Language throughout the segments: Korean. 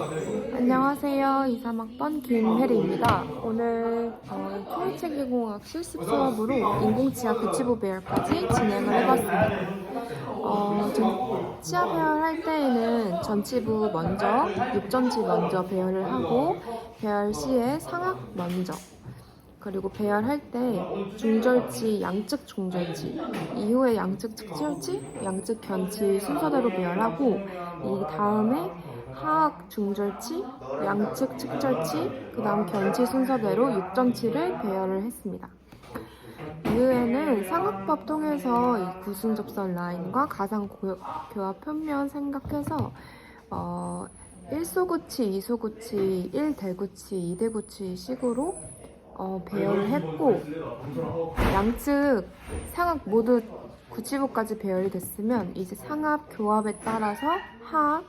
안녕하세요. 23학번 김혜리입니다. 오늘 어, 통일체계공학 실습 수업으로 인공치아 교치부 배열까지 진행을 해봤습니다. 어, 전 치아 배열할 때에는 전치부 먼저, 육전치 먼저 배열을 하고 배열 시에 상악 먼저 그리고 배열할 때 중절치, 양측 중절치, 이후에 양측 측절치, 양측 견치 순서대로 배열하고 이 다음에 하악 중절치, 양측 측절치, 그 다음 견치 순서대로 육전치를 배열을 했습니다. 이후에는 상악법 통해서 이 구순 접선 라인과 가상 고- 교합 표면 생각해서 어, 1소구치, 2소구치, 1대구치, 2대구치 식으로 어, 배열을 했고 양측 상악 모두 구치부까지 배열이 됐으면 이제 상압 교합에 따라서 하악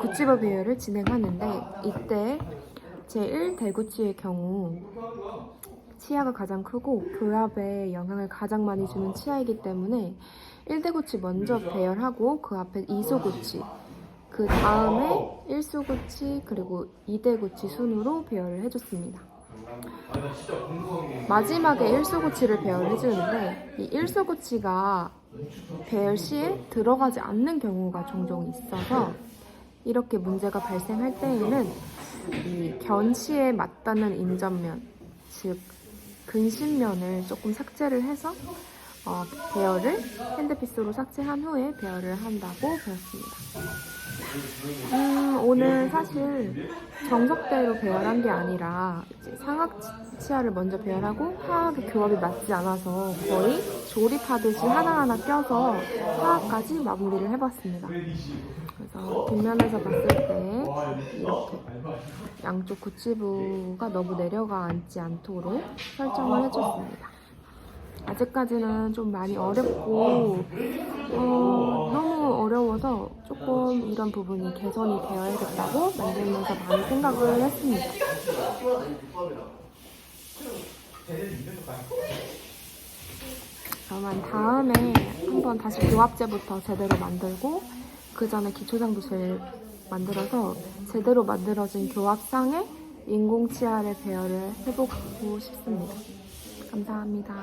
구치부 배열을 진행하는데 이때 제1 대구치의 경우 치아가 가장 크고 교합에 영향을 가장 많이 주는 치아이기 때문에 1대구치 먼저 배열하고 그 앞에 2소구치 그 다음에 1소구치 그리고 2대구치 순으로 배열을 해줬습니다. 마지막에 1소구치를 배열해 주는데 이 1소구치가 배열 시에 들어가지 않는 경우가 종종 있어서 이렇게 문제가 발생할 때에는 이 견치에 맞닿는 인접면 즉 근신면을 조금 삭제를 해서 어, 배열을 핸드피스로 삭제한 후에 배열을 한다고 배웠습니다. 음, 오늘 사실 정석대로 배열한 게 아니라 상악 치- 치아를 먼저 배열하고 하악의 교합이 맞지 않아서 거의 조립하듯이 하나하나 껴서 하악까지 마무리를 해봤습니다. 그래서 뒷면에서 봤을 때 이렇게 양쪽 구치부가 너무 내려가 앉지 않도록 설정을 해줬습니다. 아직까지는 좀 많이 어렵고 어, 너무 어려워서 조금 이런 부분이 개선이 되어야겠다고 만들면서 많이 생각을 했습니다. 그러면 다음에 한번 다시 교합제부터 제대로 만들고 그 전에 기초장도실 만들어서 제대로 만들어진 교합상에 인공치아를 배열을 해보고 싶습니다. 감사합니다.